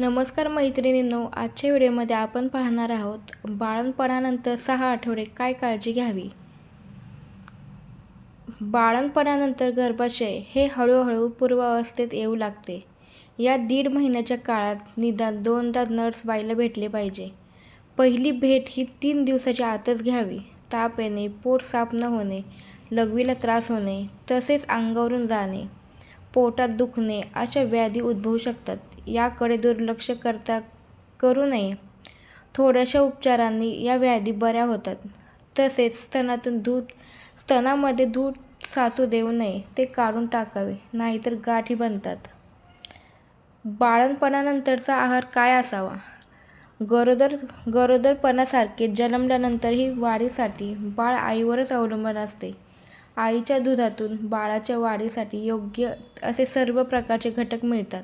नमस्कार मैत्रिणींनो आजच्या व्हिडिओमध्ये आपण पाहणार आहोत बाळणपणानंतर सहा आठवडे काय काळजी घ्यावी? बाळणपणानंतर गर्भाशय हे हळूहळू पूर्वावस्थेत येऊ लागते. या दीड महिन्याच्या काळात निदान दोनदा नर्स बाईला भेटले पाहिजे. पहिली भेट ही तीन दिवसाच्या आतच घ्यावी. ताप येणे पोट साफ न होणे लघवीला त्रास होणे तसेच अंगावरून जाणे. पोटात दुखणे अशा व्याधी उद्भवू शकतात. याकडे दुर्लक्ष करता करू नये. थोड्याशा उपचारांनी या व्याधी बऱ्या होतात. तसेच स्तनातून दूध स्तनामध्ये दूध साचू देऊ नये ते काढून टाकावे नाहीतर गाठी बनतात. बाळणपणानंतरचा आहार काय असावा? गरोदर गरोदरपणासारखे जन्मल्यानंतरही वाढीसाठी बाळ आईवरच अवलंबून असते. आईच्या दुधातून बाळाच्या वाढीसाठी योग्य असे सर्व प्रकारचे घटक मिळतात.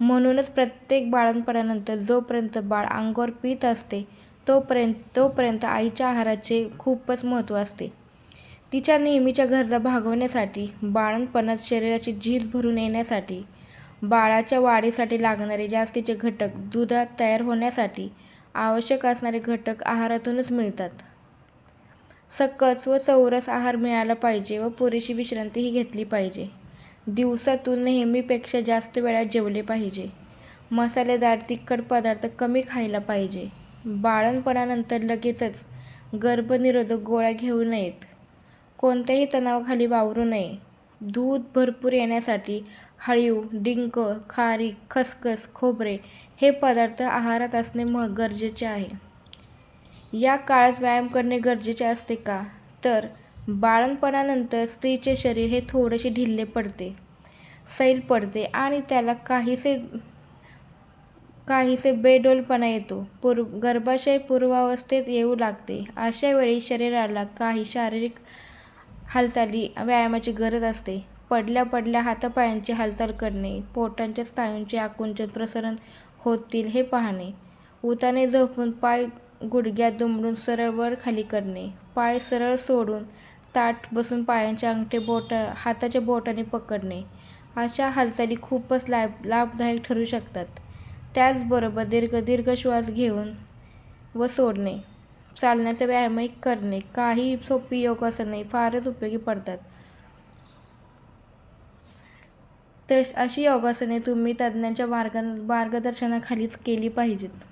म्हणूनच प्रत्येक बाळणपणानंतर जोपर्यंत बाळ अंगावर पित असते तोपर्यंत तोपर्यंत आईच्या आहाराचे खूपच महत्त्व असते. तिच्या नेहमीच्या गरजा भागवण्यासाठी बाळणपणात शरीराची झीज भरून येण्यासाठी बाळाच्या वाढीसाठी लागणारे जास्तीचे घटक दुधात तयार होण्यासाठी आवश्यक असणारे घटक आहारातूनच मिळतात. सकस व चौरस आहार मिळाला पाहिजे व पुरेशी विश्रांतीही घेतली पाहिजे. दिवसातून नेहमीपेक्षा जास्त वेळा जेवले पाहिजे. मसालेदार तिखट पदार्थ कमी खायला पाहिजे. बाळणपणानंतर लगेचच गर्भनिरोधक गोळ्या घेऊ नयेत. कोणत्याही तणावाखाली वावरू नये. दूध भरपूर येण्यासाठी हळीव डिंक खारी खसखस खोबरे हे पदार्थ आहारात असणे म गरजेचे आहे. या काळात व्यायाम करणे गरजेचे असते का? तर बाळणपणानंतर स्त्रीचे शरीर हे थोडेसे ढिल्ले पडते सैल पडते आणि त्याला काहीसे काहीसे बेडोलपणा येतो. पूर्व गर्भाशय पूर्वावस्थेत येऊ लागते. अशा वेळी शरीराला काही शारीरिक हालचाली व्यायामाची गरज असते. पडल्या पडल्या हातापायांची हालचाल करणे पोटांच्या स्नायूंचे आकुंचन प्रसरण होतील हे पाहणे उताने झोपून पाय गुडघ्यात दुमडून सरळ वर खाली करणे. पाय सरळ सोडून ताठ बसून पायांचे अंगठे बोट हाताच्या बोटाने पकडणे. अशा हालचाली खूपच लाभ लाभदायक ठरू शकतात. त्याचबरोबर दीर्घ दीर्घ श्वास घेऊन व सोडणे. चालण्याचा व्यायामही करणे. काही सोपी योगासने फारच उपयोगी पडतात. तर अशी योगासने तुम्ही तज्ज्ञांच्या मार्ग मार्गदर्शनाखालीच केली पाहिजेत.